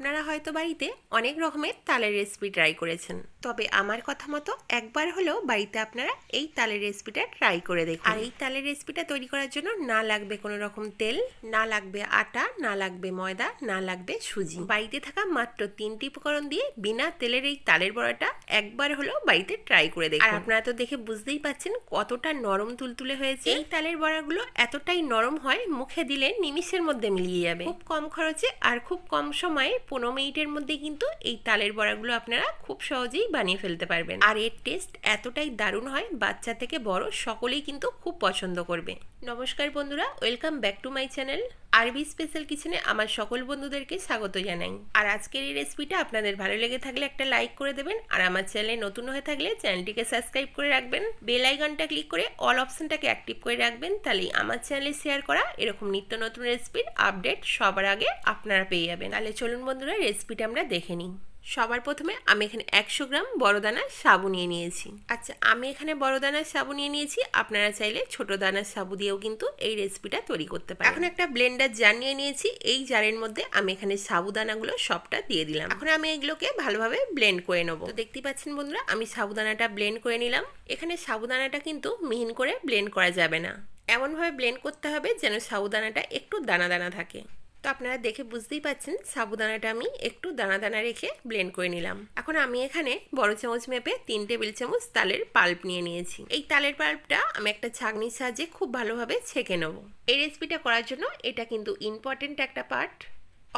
আপনারা হয়তো বাড়িতে অনেক রকমের তালের রেসিপি ট্রাই করেছেন। তবে আমার কথা মতো একবার হলেও বাড়িতে আপনারা এই তালের রেসিপিটা ট্রাই করে দেখুন। আর এই তালের রেসিপিটা তৈরি করার জন্য না লাগবে কোনো রকম তেল, না লাগবে আটা, না লাগবে ময়দা, না লাগবে সুজি। বাড়িতে থাকা মাত্র তিনটি উপকরণ দিয়ে বিনা তেলের এই তালের বড়াটা একবার হলেও বাড়িতে ট্রাই করে দেখুন। আর আপনারা তো দেখে বুঝতেই পাচ্ছেন কতটা নরম তুলতুলে হয়েছে। এই তালের বড়াগুলো এতটাই নরম হয়, মুখে দিলে নিমিষের মধ্যে মিলিয়ে যাবে। খুব কম খরচে আর খুব কম সময়ে পনেরো মিনিটের মধ্যে কিন্তু এই তালের বড়াগুলো আপনারা খুব সহজেই বানিয়ে ফেলতে পারবেন। আর এর টেস্ট এতটাই দারুণ হয়, বাচ্চা থেকে বড় সকলেই কিন্তু খুব পছন্দ করবে। নমস্কার বন্ধুরা welcome back to my channel Arbi special কিচেনে আমার সকল বন্ধুদেরকে স্বাগত জানাই। আর আজকের এই রেসিপিটা আপনাদের ভালো লেগে থাকলে একটা লাইক করে দেবেন, আর আমার চ্যানেলে নতুন হয়ে থাকলে চ্যানেলটিকে সাবস্ক্রাইব করে রাখবেন। বেল আইকনটা ক্লিক করে অল অপশনটাকে অ্যাক্টিভ করে রাখবেন তাহলেই আমার চ্যানেলে শেয়ার করা এরকম নিত্য নতুন রেসিপির আপডেট সবার আগে আপনারা পেয়ে যাবেন। তাহলে চলুন বন্ধুরা রেসিপিটা আমরা দেখে নিই। সবার প্রথমে আমি এখানে একশো গ্রাম বড় দানার সাবু নিয়ে নিয়েছি। আচ্ছা আমি এখানে বড় দানার সাবু নিয়ে নিয়েছি। আপনারা চাইলে ছোট দানার সাবু দিয়েও কিন্তু এই রেসিপিটা তৈরি করতে পারেন। এখন একটা ব্লেন্ডার জার নিয়ে নিয়েছি। এই জারের মধ্যে আমি এখানে সাবুদানাগুলো সবটা দিয়ে দিলাম। এখন আমি এগুলোকে ভালোভাবে ব্লেন্ড করে নেব। তো দেখতেই পাচ্ছেন বন্ধুরা আমি সাবুদানাটা ব্লেন্ড করে নিলাম। এখানে সাবুদানাটা কিন্তু মিহিন করে ব্লেন্ড করা যাবে না। এমনভাবে ব্লেন্ড করতে হবে যেন সাবুদানাটা একটু দানা দানা থাকে। আপনারা দেখে বুঝতেই পাচ্ছেন, সাবুদানাটা আমি একটু দানা দানা রেখে ব্লেন্ড করে নিলাম। এখন আমি এখানে বড় চামচ মেপে তিন টেবিল চামচ তালের পাল্প নিয়ে নিয়েছি। এই তালের পাল্পটা আমি একটা ছাগনির সাহায্যে খুব ভালোভাবে ছেঁকে নেব। এই রেসিপিটা করার জন্য এটা কিন্তু ইম্পর্টেন্ট একটা পার্ট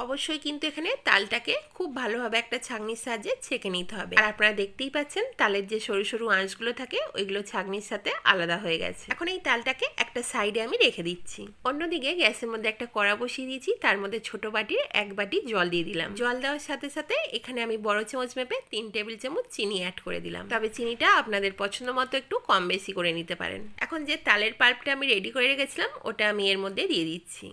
অবশ্যই কিন্তু এখানে তালটাকে খুব ভালোভাবে একটা ছাগনির সাহায্যে ছেঁকে নিতে হবে। আর আপনারা দেখতেই পাচ্ছেন তালের যে সরু সরু আঁশগুলো থাকে, ওইগুলো ছাগনির সাথে আলাদা হয়ে গেছে। এখন এই তালটাকে একটা সাইডে আমি রেখে দিচ্ছি। অন্যদিকে গ্যাসের মধ্যে একটা কড়া বসিয়ে দিয়েছি, তার মধ্যে ছোট বাটির এক বাটি জল দিয়ে দিলাম। জল দেওয়ার সাথে সাথে এখানে আমি বড় চামচ মেপে তিন টেবিল চামচ চিনি অ্যাড করে দিলাম। তবে চিনিটা আপনাদের পছন্দ মতো একটু কম বেশি করে নিতে পারেন। এখন যে তালের পাল্পটা আমি রেডি করে রেখেছিলাম, ওটা আমি এর মধ্যে দিয়ে দিচ্ছি।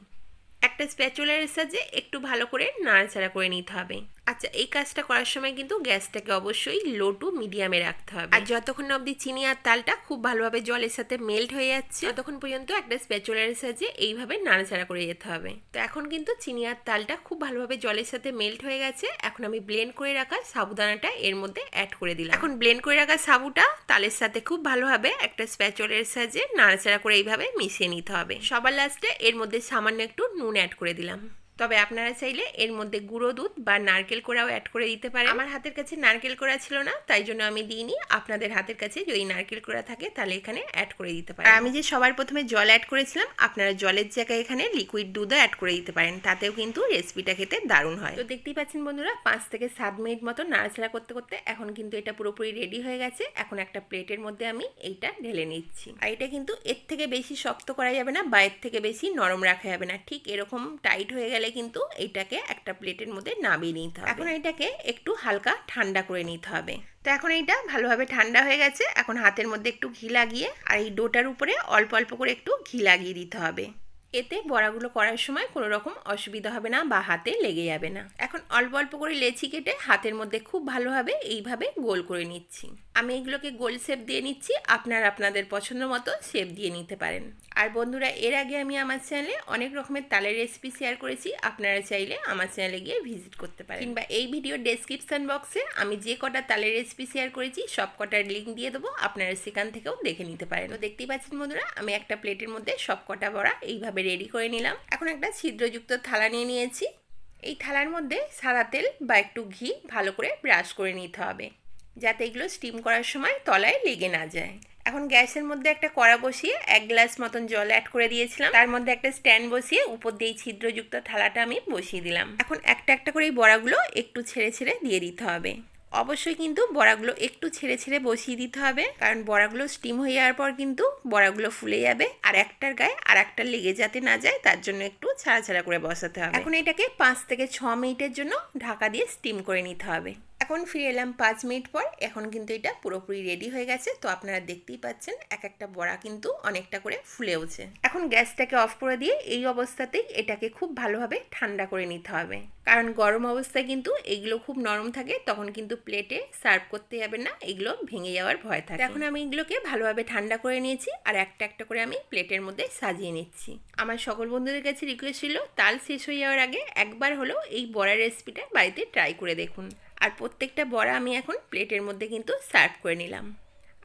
একটা স্প্যাচুলার সাহায্যে একটু ভালো করে নাড়াচাড়া করে নিতে হবে। আচ্ছা এই কাজটা করার সময় কিন্তু গ্যাসটাকে অবশ্যই লো টু মিডিয়ামে রাখতে হবে। আর যতক্ষণ না অবধি চিনি আর তালটা খুব ভালোভাবে জলের সাথে মেল্ট হয়ে যাচ্ছে ততক্ষণ পর্যন্ত একটা স্প্যাচুলার সাহায্যে এইভাবে নাড়াচাড়া করে যেতে হবে। তো এখন কিন্তু চিনি আর তালটা খুব ভালোভাবে জলের সাথে মেল্ট হয়ে গেছে এখন আমি ব্লেন্ড করে রাখা সাবুদানাটা এর মধ্যে অ্যাড করে দিলাম। এখন ব্লেন্ড করে রাখা সাবুটা তালের সাথে খুব ভালোভাবে একটা স্প্যাচুলার সাহায্যে নাড়াচাড়া করে এইভাবে মিশিয়ে নিতে হবে। সবার লাস্টে এর মধ্যে সামান্য একটু নুন অ্যাড করে দিলাম। তবে আপনারা চাইলে এর মধ্যে গুঁড়ো দুধ বা নারকেল কোড়াও অ্যাড করে দিতে পারেন। আমার হাতের কাছে নারকেল কোড়া ছিল না তাই জন্য আমি দিইনি। আপনাদের হাতের কাছে যদি নারকেল কোড়া থাকে তাহলে এখানে অ্যাড করে দিতে পারেন। আমি যে সবার প্রথমে জল অ্যাড করেছিলাম আপনারা জলের জায়গায় এখানে লিকুইড দুধও অ্যাড করে দিতে পারেন। তাতেও কিন্তু রেসিপিটা খেতে দারুণ হয়। তো দেখতেই পাচ্ছেন বন্ধুরা পাঁচ থেকে সাত মিনিট মতো নাড়াচাড়া করতে করতে এখন কিন্তু এটা পুরোপুরি রেডি হয়ে গেছে। এখন একটা প্লেটের মধ্যে আমি এইটা ঢেলে নিচ্ছি। আর এটা কিন্তু এর থেকে বেশি শক্ত করা যাবে না বা এর থেকে বেশি নরম রাখা যাবে না। ঠিক এরকম টাইট হয়ে গেলে কিন্তু এটাকে একটা প্লেটের মধ্যে নামিয়ে নিতে হবে। এখন এটাকে একটু হালকা ঠান্ডা করে নিতে হবে। তো এখন এইটা ভালোভাবে ঠান্ডা হয়ে গেছে। এখন হাতের মধ্যে একটু ঘি লাগিয়ে আর এই ডোটার উপরে অল্প অল্প করে একটু ঘি লাগিয়ে দিতে হবে। এতে বড়াগুলো করার সময় কোনো রকম অসুবিধা হবে না বা হাতে লেগে যাবে না। এখন অল্প অল্প করে লেচি কেটে হাতের মধ্যে খুব ভালোভাবে এইভাবে গোল করে নিচ্ছি। আমি এগুলোকে গোল শেপ দিয়ে নিচ্ছি, আপনারা আপনাদের পছন্দ মতো শেপ দিয়ে নিতে পারেন। আর বন্ধুরা, এর আগে আমি আমার চ্যানেলে অনেক রকমের তালের রেসিপি শেয়ার করেছি, আপনারা চাইলে আমার চ্যানেলে গিয়ে ভিজিট করতে পারেন। কিংবা এই ভিডিও ডেসক্রিপশন বক্সে আমি যে কটা তালের রেসিপি শেয়ার করেছি, সব কটার লিঙ্ক দিয়ে দেবো, আপনারা সেখান থেকেও দেখে নিতে পারেন। তো দেখতেই পাচ্ছেন বন্ধুরা, আমি একটা প্লেটের মধ্যে সব কটা বড়া এইভাবে রেডি করে নিলাম। এখন একটা ছিদ্রযুক্ত থালা নিয়ে নিয়েছি। এই থালার মধ্যে সাদা তেল বা একটু ঘি ভালো করে ব্রাশ করে নিতে হবে। যাতে এগুলো স্টিম করার সময় তলায় লেগে না যায়। এখন গ্যাসের মধ্যে একটা কড়া বসিয়ে এক গ্লাস মতন জল অ্যাড করে দিয়েছিলাম। তার মধ্যে একটা স্ট্যান্ড বসিয়ে উপর দিয়ে ছিদ্রযুক্ত থালাটা আমি বসিয়ে দিলাম। এখন একটা একটা করে এই বড়াগুলো একটু ছেড়ে ছেড়ে দিয়ে দিতে হবে। অবশ্যই কিন্তু বড়াগুলো একটু ছেড়ে ছেড়ে বসিয়ে দিতে হবে। কারণ বড়াগুলো স্টিম হয়ে যাওয়ার পর কিন্তু বড়াগুলো ফুলে যাবে। আর একটার গায়ে আর একটা লেগে যাতে না যায়, তার জন্য একটু ছাড়া ছাড়া করে বসাতে হবে। এখন এটাকে পাঁচ থেকে ছ মিনিটের জন্য ঢাকা দিয়ে স্টিম করে নিতে হবে। এখন ফিরে এলাম পাঁচ মিনিট পর। এখন কিন্তু এটা পুরোপুরি রেডি হয়ে গেছে। তো আপনারা দেখতেই পাচ্ছেন, এক একটা বড়া কিন্তু অনেকটা করে ফুলেওছে এখন গ্যাসটাকে অফ করে দিয়ে এই অবস্থাতেই এটাকে খুব ভালোভাবে ঠান্ডা করে নিতে হবে। কারণ গরম অবস্থায় কিন্তু এগুলো খুব নরম থাকে, তখন কিন্তু প্লেটে সার্ভ করতে যাবে না, এগুলো ভেঙে যাওয়ার ভয় থাকে। এখন আমি এগুলোকে ভালোভাবে ঠান্ডা করে নিয়েছি আর একটা একটা করে আমি প্লেটের মধ্যে সাজিয়ে নিচ্ছি। আমার সকল বন্ধুদের কাছে রিকোয়েস্ট ছিল, তাল শেষ হয়ে যাওয়ার আগে একবার হলেও এই বড়া রেসিপিটা বাড়িতে ট্রাই করে দেখুন। আর প্রত্যেকটা বড়া আমি এখন প্লেটের মধ্যে কিন্তু সার্ভ করে নিলাম।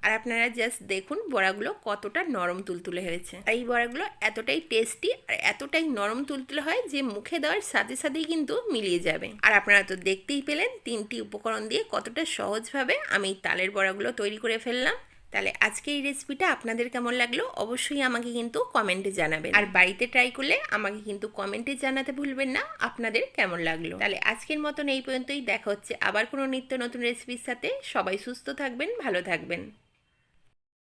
আর আপনারা জাস্ট দেখুন বড়াগুলো কতটা নরম তুলতুলে হয়েছে। আর এই বড়াগুলো এতটাই টেস্টি আর এতটাই নরম তুলতুলে হয় যে মুখে দেওয়ার সাথে সাথেই কিন্তু মিলিয়ে যাবে। আর আপনারা তো দেখতেই পেলেন তিনটি উপকরণ দিয়ে কতটা সহজভাবে আমি তালের বড়াগুলো তৈরি করে ফেললাম। তাহলে আজকে এই রেসিপিটা আপনাদের কেমন লাগল অবশ্যই আমাকে কিন্তু কমেন্টে জানাবেন। আর বাড়িতে ট্রাই করলে আমাকে কিন্তু কমেন্টে জানাতে ভুলবেন না, আপনাদের কেমন লাগল? তাহলে আজকের মতন এই পর্যন্তই, দেখা হচ্ছে আবার কোনো নিত্য নতুন রেসিপির সাথে। সবাই সুস্থ থাকবেন, ভালো থাকবেন।